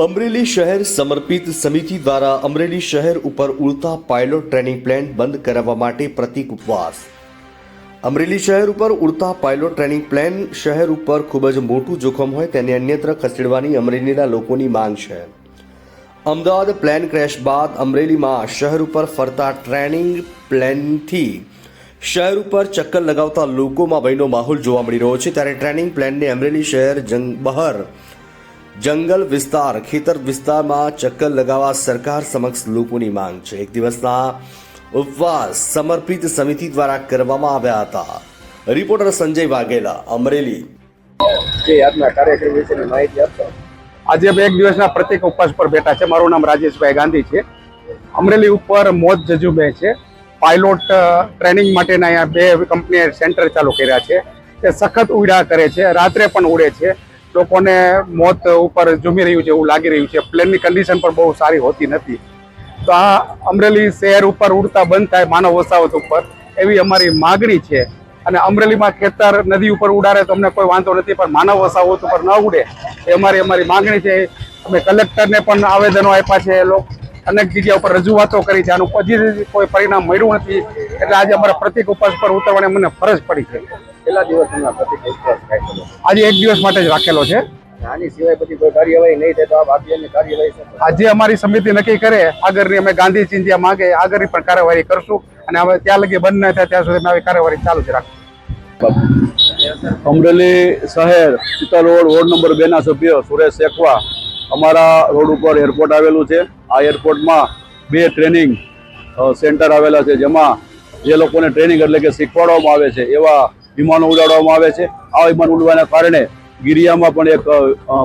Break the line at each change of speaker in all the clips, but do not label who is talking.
અમરેલી શહેર સમર્પિત સમિતિ દ્વારા અમરેલી શહેર ઉપર ઉડતા પાયલોટ ટ્રેનિંગ પ્લાન બંધ કરાવવા માટે પ્રતિક ઉપવાસ. અમરેલી શહેર ઉપર ઉડતા પાયલોટ ટ્રેનિંગ પ્લાન શહેર ઉપર ખૂબ જ મોટું જોખમ હોય તેને અન્યત્ર ખસેડવાની અમરેલીના લોકોની માંગ છે. અમદાવાદ પ્લેન ક્રેશ બાદ અમરેલીમાં શહેર ઉપર ફરતા ટ્રેનિંગ પ્લેનથી શહેર ઉપર ચક્કર લગાવતા લોકોમાં ભયનો માહોલ જોવા મળી રહ્યો છે. ત્યારે ટ્રેનિંગ પ્લેનને અમરેલી શહેર જંગ બહાર જંગલ વિસ્તાર, ખેતર વિસ્તારમાં ચક્કર લગાવવા સરકાર સમક્ષ લોકોની માંગ છે. એક દિવસના ઉપવાસ સમર્પિત સમિતિ દ્વારા કરવામાં આવ્યા હતા. રિપોર્ટર સંજય વાઘેલા, અમરેલી.
આજે અમે એક દિવસના પ્રતિક ઉપવાસ પર બેઠા છે. મારું નામ રાજેશભાઈ ગાંધી છે. અમરેલી ઉપર મોજ જજુબે છે. પાયલોટ ટ્રેનિંગ માટેના અહીંયા બે કંપનીએ સેન્ટર ચાલુ કર્યા છે. તે સખત ઉડા કરે છે. રાત્રે પણ ઉડે છે. લોકોને મોત ઉપર ઝૂમી રહ્યું છે એવું લાગી રહ્યું છે. પ્લેનની કન્ડિશન પણ બહુ સારી હોતી નથી. તો આ અમરેલી શહેર ઉપર ઉડતા બંધ થાય માનવ વસાવત ઉપર એવી અમારી માગણી છે. અને અમરેલીમાં ખેતર નદી ઉપર ઉડાડે તો અમને કોઈ વાંધો નથી, પણ માનવ વસાવત ઉપર ન ઉડે એ અમારી અમારી માગણી છે. અમે કલેક્ટરને પણ આવેદનો આપ્યા છે અનેક જગ્યા ઉપર રજૂઆતો કરી છે. આનું હજી કોઈ પરિણામ મળ્યું નથી. એટલે આજે અમારા પ્રતિક ઉપવાસ પર ઉતરવાની મને ફરજ પડી છે.
કેટલા દિવસ પ્રતિક ઉપવાસ થાય
આજે એક દિવસ માટે જ રાખેલો છે.
આની સિવાય બધી કોઈ કાર્યવાહી નહીં થાય તો આગળની કાર્યવાહી
આજે અમારી સમિતિ નક્કી કરે આગળની અમે ગાંધી ચિંધ્યા માંગે આગળની પણ કાર્યવાહી કરશું અને અમે ત્યાં લગી બંધ ન થાય ત્યાં સુધી અમે આવી કાર્યવાહી ચાલુ જ રાખશું.
અમરેલી શહેર ચિત્તલ રોડ વોર્ડ નંબર બે ના સભ્ય સુરેશ શેખવા અમારા રોડ ઉપર એરપોર્ટ આવેલું છે. આ એરપોર્ટમાં બે ટ્રેનિંગ સેન્ટર આવેલા છે, જેમાં જે લોકોને ટ્રેનિંગ એટલે કે શીખવાડવામાં આવે છે, એવા વિમાનો ઉડાડવામાં આવે છે. આ વિમાન ઉડવાના કારણે ગિરિયામાં પણ એક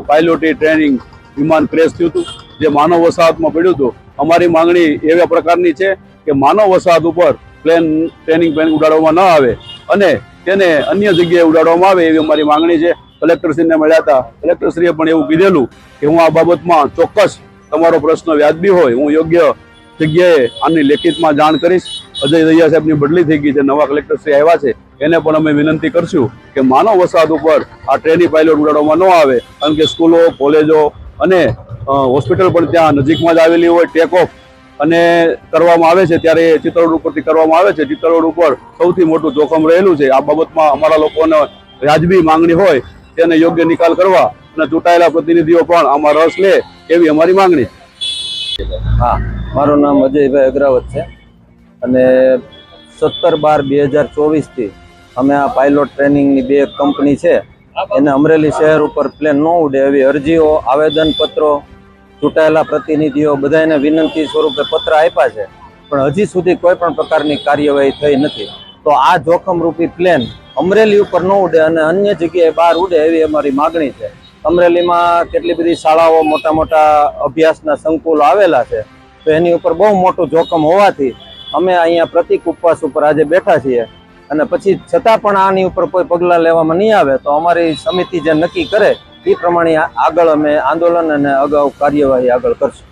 પાયલોટી ટ્રેનિંગ વિમાન ક્રેશ થયું હતું. જે માનવ વસાહતમાં પડ્યું હતું. અમારી માંગણી એવા પ્રકારની છે કે માનવ વસાહત ઉપર પ્લેન ટ્રેનિંગ પ્લેન ઉડાડવામાં ન આવે અને તેને અન્ય જગ્યાએ ઉડાડવામાં આવે એવી અમારી માંગણી છે. કલેક્ટરશ્રીને મળ્યા હતા. કલેક્ટરશ્રીએ પણ એવું કીધેલું કે હું આ બાબતમાં ચોક્કસ તમારો પ્રશ્ન વ્યાજબી હોય, હું યોગ્ય જગ્યાએ આની લેખિતમાં જાણ કરીશ. અજય દહિયા સાહેબની બદલી થઈ ગઈ છે, નવા કલેક્ટરશ્રી આવ્યા છે. એને પણ અમે વિનંતી કરશું કે માનવ વસાહત ઉપર આ ટ્રેની પાયલોટ ઉડાડવામાં ન આવે, કારણ કે સ્કૂલો, કોલેજો અને હોસ્પિટલ પણ ત્યાં નજીકમાં જ આવેલી હોય, ટેક ઓફ અને કરવામાં આવે છે, ત્યારે ચિત્તરોડ ઉપરથી કરવામાં આવે છે. ચિત્તરોડ ઉપર સૌથી મોટું જોખમ રહેલું છે. આ બાબતમાં અમારા લોકોને વ્યાજબી માંગણી હોય તેને યોગ્ય નિકાલ કરવા અને ચૂંટાયેલા પ્રતિનિધિઓ પણ આમાં રસ લે એવી અમારી માંગણી
હા, મારું નામ અજયભાઈ અગ્રાવત છે અને સત્તર બાર બે હજાર ચોવીસથી અમે આ પાયલોટ ટ્રેનિંગની બે કંપની છે. એને અમરેલી શહેર ઉપર પ્લેન ન ઉડે એવી અરજીઓ, આવેદનપત્રો, ચૂંટાયેલા પ્રતિનિધિઓ બધાને વિનંતી સ્વરૂપે પત્ર આપ્યા છે. પણ હજી સુધી કોઈ પણ પ્રકારની કાર્યવાહી થઈ નથી. તો આ જોખમરૂપી પ્લેન અમરેલી ઉપર ન ઉડે અને અન્ય જગ્યાએ બહાર ઉડે એવી અમારી માગણી છે. અમરેલીમાં કેટલી બધી શાળાઓ મોટા મોટા અભ્યાસના સંકુલ આવેલા છે. તો એની ઉપર બહુ મોટું જોખમ હોવાથી અમે અહીંયા પ્રતિક ઉપવાસ ઉપર આજે બેઠા છીએ. અને પછી છતાં પણ આની ઉપર કોઈ પગલાં લેવામાં નહીં આવે તો અમારી સમિતિ જે નક્કી કરે એ પ્રમાણે આગળ અમે આંદોલન અને અગાઉ કાર્યવાહી આગળ કરશું.